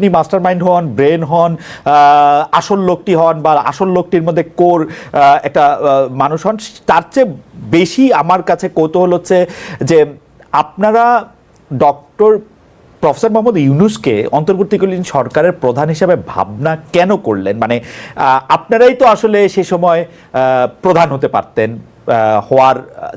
আপনি master mind হন brain হন আসল লোকটি হন বা আসল লোকটির মধ্যে কোর একটা মানুষ হন, তার চেয়ে বেশি আমার কাছে কৌতূহল হচ্ছে যে আপনারা ডক্টর প্রফেসর মোহাম্মদ ইউনুসকে অন্তর্বর্তীকালীন সরকারের প্রধান হিসেবে ভাবনা কেন করলেন? মানে আপনারাই তো আসলে সে সময় প্রধান হতে পারতেন। হওয়ার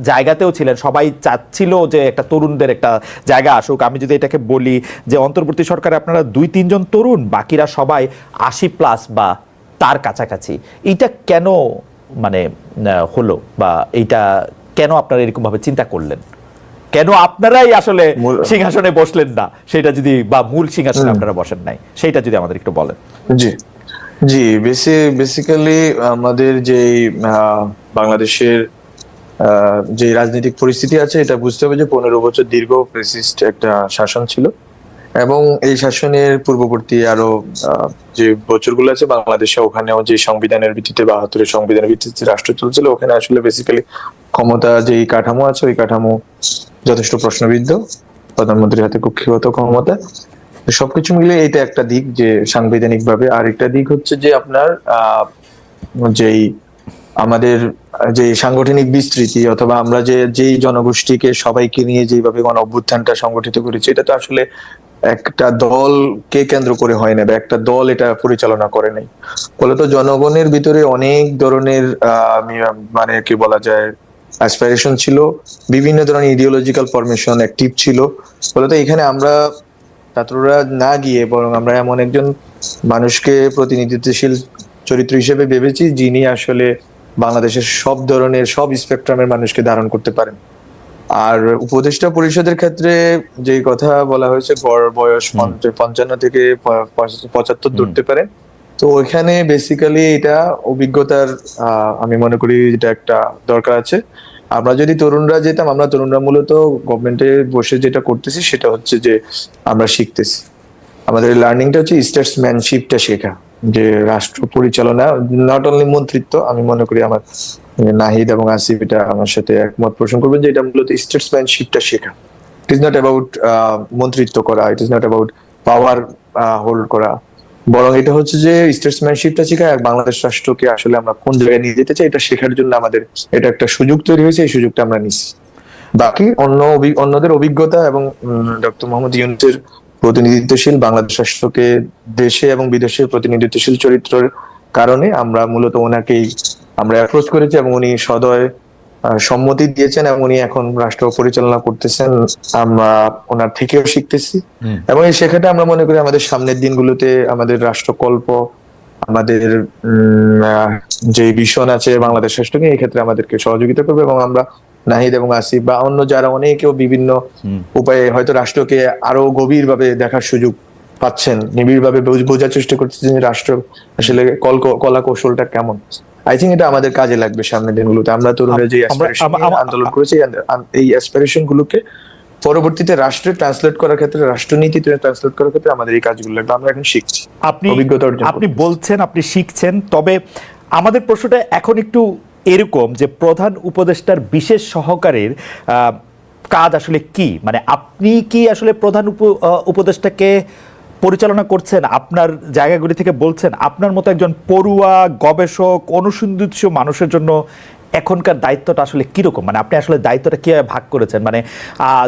জায়গাতেও ছিলেন। সবাই চাচ্ছিল যে একটা তরুণদের একটা জায়গা আসুক। আমি যদি এটাকে বলি যে অন্তর্বর্তী সরকারে আপনারা দুই তিনজন তরুণ বাকিরা সবাই আশি প্লাস বা তার কাছাকাছি। এইটা কেন মানে হলো বা এইটা কেন আপনারা এরকমভাবে চিন্তা করলেন? কেন আপনারাই আসলে সিংহাসনে বসলেন না? সেটা যদি বা মূল সিংহাসনে আপনারা বসেন নাই। সেটা যদি আমাদের একটু বলেন। জি। জি বেসি বেসিক্যালি আমাদের যে বাংলাদেশের যে রাজনৈতিক পরিস্থিতি আছে, এটা বুঝতে হবে যে পনেরো বছর দীর্ঘ ফেসিস্ট একটা শাসন ছিল। এবং এই শাসনের পূর্ববর্তী আরও যে বছরগুলো আছে, বাংলাদেশে ওখানেও যে সংবিধানের ভিত্তিতে বাহাত্তরের সংবিধানের ভিত্তিতে রাষ্ট্র চলছিল, ওখানে আসলে বেসিক্যালি ক্ষমতা যে কাঠামো আছে, ওই কাঠামো যথেষ্ট প্রশ্নবিদ্ধ। প্রধানমন্ত্রীর হাতে কক্ষিগত ক্ষমতা। সবকিছু মিলে এটা একটা দিক যে সাংবিধানিক ভাবে আরেকটা দিক হচ্ছে যে আপনার, আহ, যেই আমাদের যে সাংগঠনিক বিস্তৃতি অথবা আমরা যে, যেই জনগোষ্ঠীকে সবাইকে নিয়ে যেভাবে গণ অভ্যুত্থানটা সংগঠিত করেছি, এটা তো আসলে একটা দলকে কেন্দ্র করে হয় না বা একটা দল এটা পরিচালনা করে নাই। ফলত জনগণের ভিতরে অনেক ধরনের মানে কি বলা যায় অ্যাসপিরেশন ছিল, বিভিন্ন ধরনের ইডিওলজিক্যাল ফরমেশন অ্যাক্টিভ ছিল। ফলত এখানে আমরা ছাত্ররা না গিয়ে বরং আমরা এমন একজন মানুষকে প্রতিনিধিত্বশীল চরিত্র হিসেবে ভেবেছি যিনি আসলে বাংলাদেশের সব ধরনের সব স্পেকট্রামের মানুষকে ধারণ করতে পারেন। আর উপদেষ্টা পরিষদের ক্ষেত্রে যে কথা বলা হয়েছে গড় বয়স পঞ্চ- পঞ্চান্ন থেকে পঁচাত্তর ধরতে পারেন। তো ওইখানে বেসিক্যালি এটা অভিজ্ঞতার আমি মনে করি এটা একটা দরকার আছে। আমরা যদি তরুণরা যেতাম আমরা তরুণরা মূলত গভর্নমেন্টে বসে যেটা করতেছি সেটা হচ্ছে যে আমরা শিখতেছি। আমাদের লার্নিংটা হচ্ছে স্টেটসম্যানশিপটা শেখা। যে রাষ্ট্র পরিচালনা নট অনলি মন্ত্রিত্ব, আমি মনে করি আমার নাহিদ এবং আসিফ এটা আমার সাথে একমত পোষণ করবেন যে এটা মূলত স্টেটসম্যানশিপটা শেখা। ইট ইজ নট অ্যাবাউট মন্ত্রিত্ব করা it is not about power hold করা। বরং এটা হচ্ছে যে স্টেটসম্যানশিপটা শেখা আর বাংলাদেশ রাষ্ট্রকে আসলে আমরা কোন জায়গায় নিয়ে যেতে চাই এটা শেখার জন্য আমাদের এটা একটা সুযোগ তৈরি হয়েছে, এই সুযোগটা আমরা নিচ্ছি। বাকি অন্য অন্যদের অভিজ্ঞতা এবং ডক্টর মোহাম্মদ ইউনুসের প্রতিনিধিত্বশীল বাংলাদেশ রাষ্ট্রকে দেশে এবং বিদেশে প্রতিনিধিত্বশীল চরিত্রের কারণে আমরা মূলত ওনাকেই আমরা অ্যাপ্রোচ করেছি এবং উনি সদয় সম্মতি দিয়েছেন এবং উনি এখন রাষ্ট্র পরিচালনা করতেছেন। আমরা ওনার থেকেও শিখতেছি। এবং এই শেখাটা আমরা মনে করি আমাদের সামনের দিনগুলোতে আমাদের রাষ্ট্রকল্প আমাদের যে ভীষণ আছে বাংলাদেশ রাষ্ট্রকে এই ক্ষেত্রে আমাদেরকে সহযোগিতা করবে এবং আমরা নাহিদ এবং আসিফ বা অন্য যারা অনেকেও বিভিন্ন উপায়ে হয়তো রাষ্ট্রকে আরও গভীর ভাবে দেখার সুযোগ পাচ্ছেন নিবিড় ভাবে বোঝার চেষ্টা করতেছেন যে রাষ্ট্র আসলে কল কৌশলটা কেমন। আই থিঙ্ক এটা আমাদের কাজে লাগবে সামনের দিনগুলোতে। আমরা তরুণরা যে আন্দোলন করেছি এই অ্যাসপিরেশন গুলোকে পরবর্তীতে রাষ্ট্রে ট্রান্সলেট করার ক্ষেত্রে রাষ্ট্রনীতিতে ট্রান্সলেট করার ক্ষেত্রে আমাদের এই কাজগুলো লাগবে। আমরা এখন শিখছি। আপনি অভিজ্ঞতা অর্জন আপনি বলছেন আপনি শিখছেন তবে আমাদের প্রশ্নটা এখন একটু এরকম যে প্রধান উপদেষ্টার বিশেষ সহকারের কাজ আসলে কি? মানে আপনি কি আসলে প্রধান উপ- উপদেষ্টাকে পরিচালনা করছেন? আপনার জায়গাগুলি থেকে বলছেন, আপনার মতো একজন পড়ুয়া, গবেষক অনুসন্ধিত মানুষের জন্য এখনকার দায়িত্বটা আসলে কীরকম? মানে আপনি আসলে দায়িত্বটা কীভাবে ভাগ করেছেন? মানে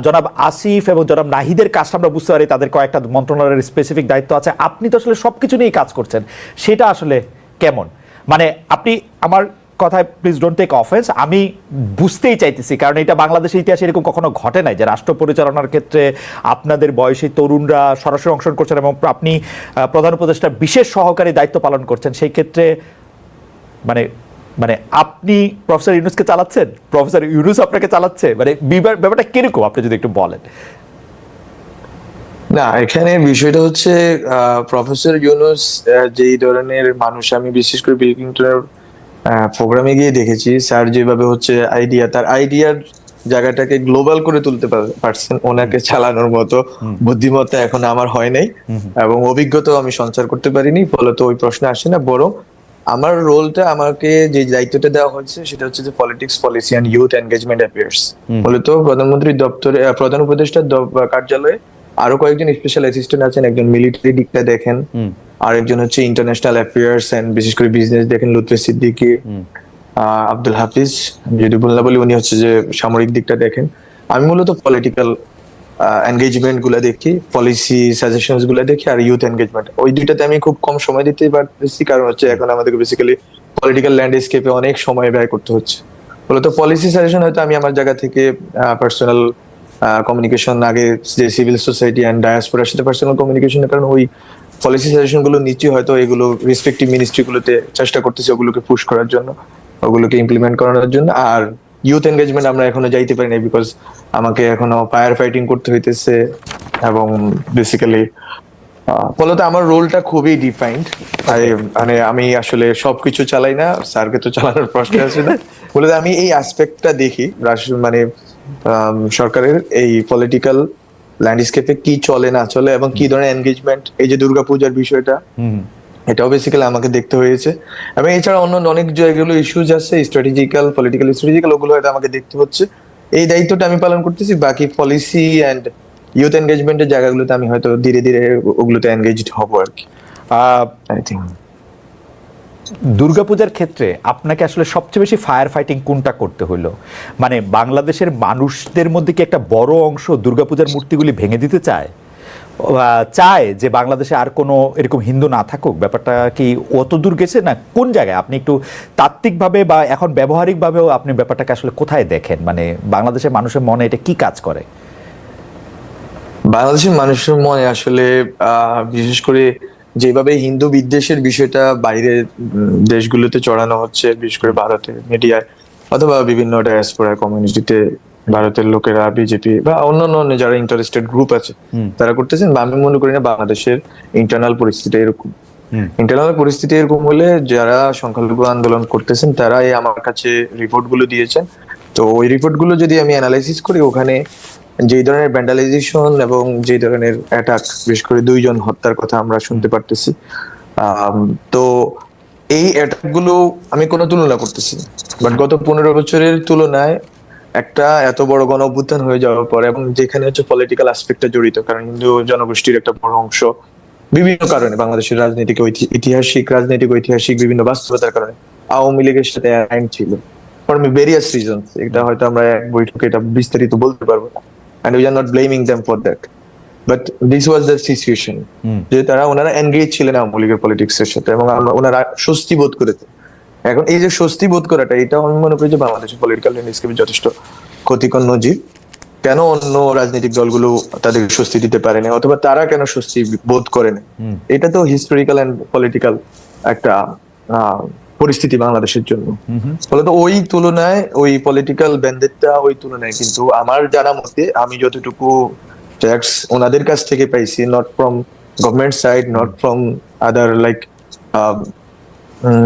জনাব আসিফ এবং জনাব নাহিদের কাজটা আমরা বুঝতে পারি, তাদের কয়েকটা মন্ত্রণালয়ের স্পেসিফিক দায়িত্ব আছে। আপনি তো আসলে সব কিছু নিয়েই কাজ করছেন। সেটা আসলে কেমন? মানে আপনি আমার কথায় প্লিজ ডোন্ট টেক অফেন্স আমি বুঝতেই চাইতেছি, কারণ এটা বাংলাদেশের ইতিহাসে এরকম কখনো ঘটে নাই যে রাষ্ট্র পরিচালনার ক্ষেত্রে আপনাদের বয়সী তরুণরা সরাসরি অংশগ্রহণ করছেন এবং আপনি প্রধান উপদেষ্টার বিশেষ সহকারী দায়িত্ব পালন করছেন, সেই ক্ষেত্রে মানে মানে আপনি প্রফেসর ইউনুসকে চালাচ্ছেন? প্রফেসর ইউনুস আপনাকে চালাচ্ছে? মানে ব্যাপারটা কীরকম, আপনি যদি একটু বলেন? না, এখানে বিষয়টা হচ্ছে প্রফেসর ইউনুস যেই ধরনের মানুষ, আমি বিশেষ করে বিল ক্লিন্টনের প্রোগ্রামে গিয়ে দেখেছি স্যার যেভাবে হচ্ছে আইডিয়া তার আইডিয়ার জায়গাটাকে গ্লোবাল করে তুলতে পারছেন ওনাকে চালানোর মতো বুদ্ধিমত্তা এখন আমার হয় নাই এবং অভিজ্ঞতাও আমি সঞ্চার করতে পারিনি ফলত ওই প্রশ্ন আসে না বরং আমার রোলটা আমাকে যে দায়িত্বটা দেওয়া হয়েছে সেটা হচ্ছে যে politics policy and youth engagement affairs মূলত প্রধানমন্ত্রীর দপ্তরে প্রধান উপদেষ্টার কার্যালয়ে আরও কয়েকজন স্পেশাল অ্যাসিস্ট্যান্ট আছেন একজন মিলিটারি দিকটা দেখেন। আরেকজন হচ্ছে ইন্টারন্যাশনাল অ্যাফেয়ার্স এন্ড বিশেষ করে বিজনেস দেখেন লুৎফে সিদ্দিকি আব্দুল হাফিজ। যদি বললা বলি উনি হচ্ছে যে সামরিক দিকটা দেখেন। আমি মূলত পলিটিক্যাল এনগেজমেন্টগুলা দেখি পলিসি সাজেশনগুলা দেখি আর ইউথ এনগেজমেন্ট ওই দুইটাতে আমি খুব কম সময় দিতে পারতেছি কারণ হচ্ছে এখন আমাদেরকে বেসিক্যালি পলিটিক্যাল ল্যান্ডস্কেপে অনেক সময় ব্যয় করতে হচ্ছে। মূলত পলিসি সাজেশন হয়তো আমি আমার জায়গা থেকে পার্সোনাল কমিউনিকেশন আগে যে সিভিল সোসাইটি অ্যান্ড ডায়াসপোরার সাথে পার্সোনাল কমিউনিকেশনের কারণে ওই পলিসি সাজেশনগুলো নিচ্ছি, হয়তো এগুলো রেসপেক্টিভ মিনিস্ট্রি গুলোতে চেষ্টা করতেছি ওগুলোকে পুশ করার জন্য, ওগুলোকে ইমপ্লিমেন্ট করানোর জন্য। আর ইউথ এনগেজমেন্ট আমরা এখনও যাইতে পারি না বিকজ আমাকে এখনও ফায়ার ফাইটিং করতে হইতেছে এবং বেসিক্যালি ফলত আমার রোলটা খুবই ডিফাইন্ড মানে আমি আসলে সবকিছু চালাই না, স্যারকে তো চালানোর প্রশ্ন আছে না। মূলত আমি এই অ্যাসপেক্টটা দেখি মানে সরকারের এই পলিটিক্যাল ল্যান্ডস্কেপে কি চলে না চলে এবং কি ধরনের এনগেজমেন্ট এই যে দুর্গাপূজার বিষয়টা হুম এটাও বেসিক্যালি আমাকে দেখতে হয়েছে। এবং এছাড়া অন্য অনেক যেগুলো ইস্যুজ আছে স্ট্র্যাটেজিক্যাল পলিটিক্যাল স্ট্র্যাটেজিক্যাল ওগুলো হয়তো আমাকে দেখতে হচ্ছে। এই দায়িত্বটা আমি পালন করতেছি বাকি পলিসি অ্যান্ড ইউথ এনগেজমেন্টের জায়গাগুলোতে আমি হয়তো ধীরে ধীরে ওগুলোতে এনগেজড হব আর কি। আহ, আই থিঙ্ক দুর্গাপূজার ক্ষেত্রে আপনাকে আসলে সবচেয়ে বেশি ফায়ার ফাইটিং কোনটা করতে হলো মানে বাংলাদেশের মানুষদের মধ্যে কি একটা বড় অংশ দুর্গাপূজার মূর্তিগুলি ভেঙে দিতে চায়? চায় যে বাংলাদেশে আর কোনো এরকম হিন্দু না থাকুক? ব্যাপারটা কি অত দূর গেছে না কোন জায়গায়? আপনি একটু তাত্ত্বিকভাবে বা এখন ব্যবহারিকভাবেও আপনি ব্যাপারটাকে আসলে কোথায় দেখেন? মানে বাংলাদেশের মানুষের মনে এটা কি কাজ করে? বাংলাদেশের মানুষের মনে আসলে বিশেষ করে যেভাবে হিন্দু বিদ্বেষের বিষয়টা বাইরের দেশগুলোতে চড়ানো হচ্ছে বিশেষ করে ভারতের মিডিয়ায় অথবা বিভিন্ন ডায়াসপোরা কমিউনিটিতে ভারতের লোকেরা বিজেপি বা অন্যান্য অন্য যারা ইন্টারেস্টেড গ্রুপ আছে তারা করতেছেন। বা আমি মনে করি না বাংলাদেশের ইন্টারনাল পরিস্থিতি এরকম। ইন্টারনাল পরিস্থিতি এরকম হলে যারা সংখ্যালঘু আন্দোলন করতেছেন তারাই আমার কাছে রিপোর্টগুলো দিয়েছেন। তো ওই রিপোর্টগুলো যদি আমি অ্যানালাইসিস করি ওখানে যেই ধরনের ভ্যান্ডালাইজেশন এবং যে ধরনের অ্যাটাক বিশেষ করে দুইজন হত্যার কথা আমরা শুনতে পারতেছি। তো এই অ্যাটাকগুলো আমি কোনো তুলনা করতেছি বাট গত পনেরো বছরের তুলনায় একটা এত বড় গণ অভ্যুত্থান হয়ে যাওয়ার পর এবং যেখানে হচ্ছে পলিটিক্যাল অ্যাসপেক্টটা জড়িত, কারণ হিন্দু জনগোষ্ঠীর একটা বড় অংশ বিভিন্ন কারণে, বাংলাদেশের রাজনৈতিক ঐতিহাসিক রাজনৈতিক, ঐতিহাসিক বিভিন্ন বাস্তবতার কারণে আওয়ামী লীগের সাথে আইন ছিল। ফর ভেরিয়াস রিজন এটা হয়তো আমরা এক বৈঠকে এটা বিস্তারিত বলতে পারব। না and we are not blaming them for that but this was the situation. যে তারা ওনারা এনগেজ ছিলেন আওয়ামী লীগের পলিটিক্স এর সাথে এবং ওনারা স্বস্তি বোধ করেছে। এখন এই যে স্বস্তি বোধ করাটা এটা আমি মনে করি যে বাংলাদেশের পলিটিক্যাল ল্যান্ডস্কেপে যথেষ্ট ক্ষতিকর নজির। কেন অন্য রাজনৈতিক দলগুলো তাদের স্বস্তি দিতে পারে না অথবা তারা কেন স্বস্তি বোধ করে না। এটা তো হিস্টোরিক্যাল এন্ড পলিটিক্যাল একটা পরিস্থিতি বাংলাদেশের জন্য। ফলত ওই তুলনায় ওই পলিটিক্যাল ব্যান্ডেটটা ওই তুলনায় কিন্তু আমার জানা মতে আমি যতটুকু ট্যাক্স ওনাদের কাছ থেকে পাইছি not from government side not from other like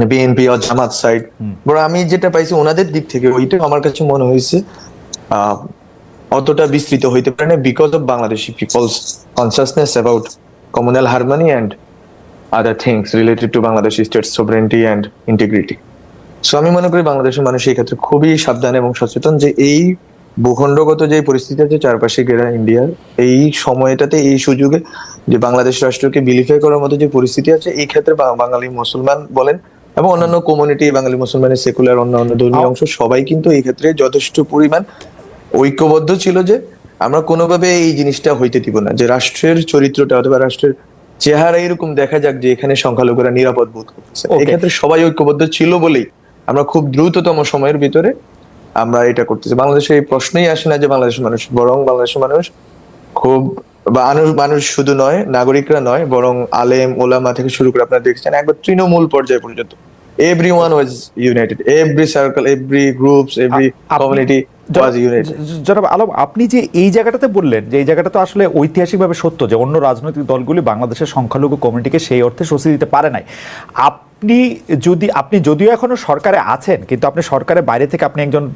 BNP or Jamaat side. বড় আমি যেটা পাইছি ওনাদের দিক থেকে ওইটা আমার কাছে মনে হয়েছে অতটা বিস্তৃত হইতে পারে না because of Bangladeshi people's consciousness about communal harmony and other things related to Bangladesh state sovereignty and integrity so আমি মনে করি বাংলাদেশের মানুষ এই ক্ষেত্রে খুবই সাবধান এবং সচেতন যে এই ভূখণ্ডগত যে পরিস্থিতি আছে, চারপাশে ঘেরা ইন্ডিয়ার এই সময়টাতে, এই সুযোগে যে বাংলাদেশ রাষ্ট্রকে বিলিফাই করার মতো যে পরিস্থিতি আছে, এই ক্ষেত্রে বাঙালি মুসলমান বলেন এবং অন্যান্য কমিউনিটি বাঙালি মুসলমানের সেকুলার অন্যান্য ধর্মীয় অংশ, সবাই কিন্তু এই ক্ষেত্রে যথেষ্ট পরিমাণ ঐক্যবদ্ধ ছিল যে আমরা কোনোভাবে এই জিনিসটা হইতে দিব না, যে রাষ্ট্রের চরিত্রটা অথবা রাষ্ট্রের চেহারা এরকম দেখা যাক যে এখানে সংখ্যালঘুরা নিরাপদ বোধ করতেছে। এক্ষেত্রে ক্ষেত্রে সবাই ঐক্যবদ্ধ ছিল বলেই আমরা খুব দ্রুততম সময়ের ভিতরে আমরা এটা করতেছি। বাংলাদেশে এই প্রশ্নই আসে না যে বাংলাদেশের মানুষ বরং বাংলাদেশের মানুষ খুব বা মানুষ শুধু নয় নাগরিকরা নয় বরং আলেম ওলামা থেকে শুরু করে আপনারা দেখছেন একবার তৃণমূল পর্যায়ে পর্যন্ত every one was united every circle every groups united জ- জনাব আলম আপনি যে এই জায়গাটাতে বললেন যে এই জায়গাটা তো আসলে ঐতিহাসিকভাবে সত্য যে অন্য রাজনৈতিক দলগুলি বাংলাদেশের সংখ্যালঘু কমিউনিটিকে সেই অর্থে স্বস্তি দিতে পারে নাই। আপনি যদি আপনি যদিও এখনও সরকারে আছেন কিন্তু আপনি সরকারের বাইরে থেকে আপনি একজন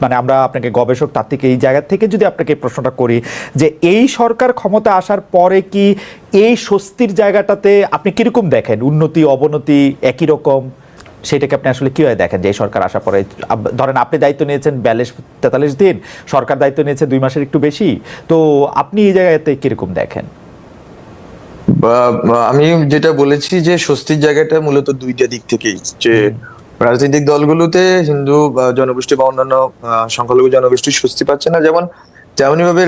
মানে আমরা আপনাকে গবেষক তাত্ত্বিক এই জায়গা থেকে যদি আপনাকে প্রশ্নটা করি যে এই সরকার ক্ষমতা আসার পরে কি এই স্বস্তির জায়গাটাতে আপনি কীরকম দেখেন? উন্নতি অবনতি একই রকম? সেটাকে আপনি আসলে কীভাবে দেখেন যে সরকার আসার পরে? ধরেন আপনি দায়িত্ব নিয়েছেন বিয়াল্লিশ তেতাল্লিশ দিন সরকার দায়িত্ব নিয়েছে দুই মাসের একটু বেশি তো আপনি এই জায়গাতে কীরকম দেখেন? আমি যেটা বলেছি যে স্বস্তির জায়গাটা মূলত দুইটা দিক থেকেই যে রাজনৈতিক দলগুলোতে হিন্দু জনগোষ্ঠী বা অন্যান্য সংখ্যালঘু জনগোষ্ঠী স্বস্তি পাচ্ছে না। যেমন তেমনি ভাবে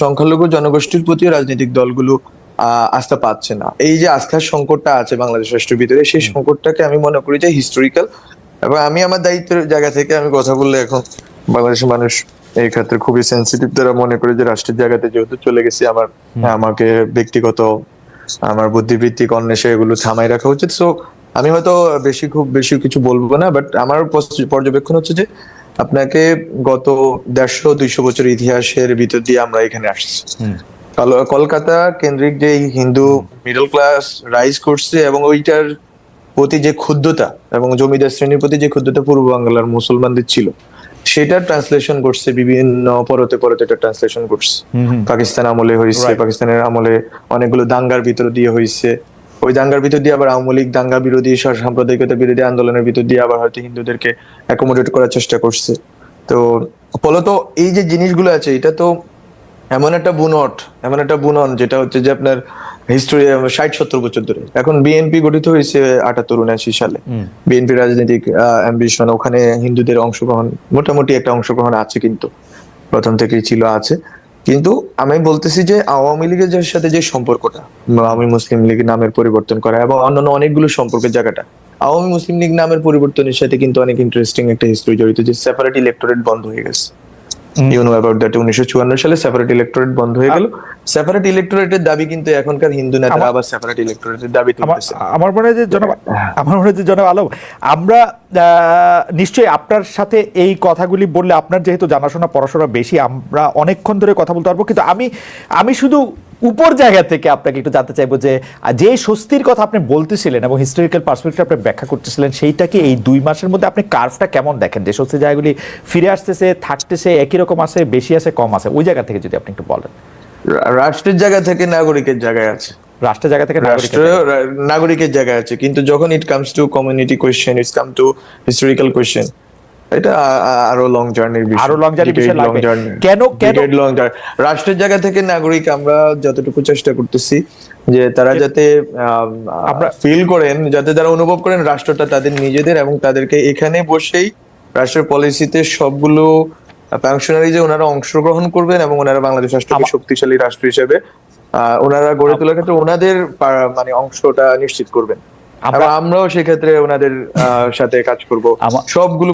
সংখ্যালঘু জনগোষ্ঠীর প্রতি রাজনৈতিক দলগুলো আস্থা পাচ্ছে না। এই যে আস্থার সংকটটা আছে বাংলাদেশ রাষ্ট্রের ভিতরে সেই সংকটটাকে আমি মনে করি যে হিস্টোরিক্যাল এবং আমি আমার দায়িত্বের জায়গা থেকে আমি কথা বললে এখন বাংলাদেশের মানুষ এই ক্ষেত্রে খুবই সেন্সিটিভ তারা মনে করে যে রাষ্ট্রের জায়গাতে যেহেতু চলে গেছি আমার আমাকে ব্যক্তিগত আমার বুদ্ধিবৃত্তিক অন্বেষে এগুলো থামাই রাখা উচিত। সো আমি হয়তো বেশি খুব বেশি কিছু বলব না বাট আমার পর্যবেক্ষণ হচ্ছে যে আপনাকে গত দেড়শো দুইশো বছর ইতিহাসের ভিতর দিয়ে আমরা এখানে আসছি। কলকাতা কেন্দ্রিক যে হিন্দু মিডল ক্লাস রাইজ করছে এবং ওইটার প্রতি যে ক্ষুদ্রতা এবং জমিদার শ্রেণির প্রতি যে ক্ষুদ্রতা পূর্ব বাংলার মুসলমানদের ছিল সেটা ট্রান্সলেশন করছে বিভিন্ন পরতে পরতে এটা ট্রান্সলেশন করছে। পাকিস্তান আমলে হয়েছে পাকিস্তানের আমলে অনেকগুলো দাঙ্গার ভিতর দিয়ে হয়েছে। ওই দাঙ্গার ভিতর দিয়ে আবার আওয়ামী লীগ দাঙ্গা বিরোধী সাম্প্রদায়িকতা বিরোধী আন্দোলনের ভিতর দিয়ে আবার হয়তো হিন্দুদেরকে অ্যাকোমোডেট করার চেষ্টা করছে। তো ফলত এই যে জিনিসগুলো আছে এটা তো এমন একটা বুনট এমন একটা বুনন যেটা হচ্ছে যে আপনার হিস্টোরি ষাট সত্তর বছর ধরে। এখন বিএনপি গঠিত হয়েছে আটাত্তর উনআশি সালে। বিএনপি রাজনৈতিক অ্যাম্বিশন ওখানে হিন্দুদের অংশগ্রহণ মোটামুটি একটা অংশগ্রহণ আছে কিন্তু। প্রথম থেকেই ছিল আছে। কিন্তু আমি বলতেছি যে আওয়ামী লীগের যার সাথে যে সম্পর্কটা আওয়ামী মুসলিম লীগ নামের পরিবর্তন করা এবং অন্যান্য অনেকগুলো সম্পর্কের জায়গাটা আওয়ামী মুসলিম লীগ নামের পরিবর্তনের সাথে কিন্তু অনেক ইন্টারেস্টিং একটা হিস্ট্রি জড়িত যে সেপারেট ইলেকটোরেট বন্ধ হয়ে গেছে। ইউ নো অ্যাবাউট দ্যাট উনিশশো চুয়ান্ন সালে সেপারেট ইলেকটোরেট বন্ধ হয়ে গেল। সেপারেট ইলেকটোরেটের দাবি কিন্তু এখনকার হিন্দু নেতারা আবার সেপারেট ইলেকটোরেটের দাবি আমার তুলতেছে। আমার মনে হয় যে জনাব আমার মনে হয় যে জনাব আলম আমরা আহ, নিশ্চয়ই আপনার সাথে এই কথাগুলি বললে আপনার যেহেতু জানাশোনা পড়াশোনা বেশি আমরা অনেকক্ষণ ধরে কথা বলতে পারব। কিন্তু আমি আমি শুধু উপর জায়গা থেকে আপনাকে একটু জানতে চাইব যে যে স্বস্তির কথা আপনি বলতেছিলেন এবং হিস্টোরিক্যাল পার্সপেক্টিভ আপনি ব্যাখ্যা করতেছিলেন সেইটা কি এই দুই মাসের মধ্যে আপনি কার্ভটা কেমন দেখেন? যে স্বস্তির জায়গাগুলি ফিরে আসতেছে থাকতেছে একই রকম আছে বেশি আছে কম আছে ওই জায়গা থেকে যদি আপনি একটু বলেন। রাষ্ট্রের জায়গা থেকে নাগরিকের জায়গায় আছে। রাষ্ট্রের জায়গা থেকে নাগরিকের রাষ্ট্র নাগরিকের জায়গায় আছে কিন্তু যখন it comes to community question it's come to historical question এটা আরও লং জার্নির বিষয়। আরও journey বিষয় লাগবে। কেন- কেন- লং জার্নি রাষ্ট্রের জায়গা থেকে নাগরিক আমরা যতটুকু চেষ্টা করতেছি যে তারা যাতে আমরা ফিল করেন যাতে তারা অনুভব করেন রাষ্ট্রটা তাদের নিজেদের এবং তাদেরকে এখানে বসেই রাষ্ট্রের পলিসিতে সবগুলো যে ওনারা অংশগ্রহণ করবেন এবং ওনারা বাংলাদেশ রাষ্ট্রকে শক্তিশালী রাষ্ট্র হিসেবে আহ, ওনারা গড়ে তোলার ক্ষেত্রে ওনাদের মানে অংশটা নিশ্চিত করবেন। আমরাও সেক্ষেত্রে ওনাদের আহ, সাথে কাজ করব। সবগুলো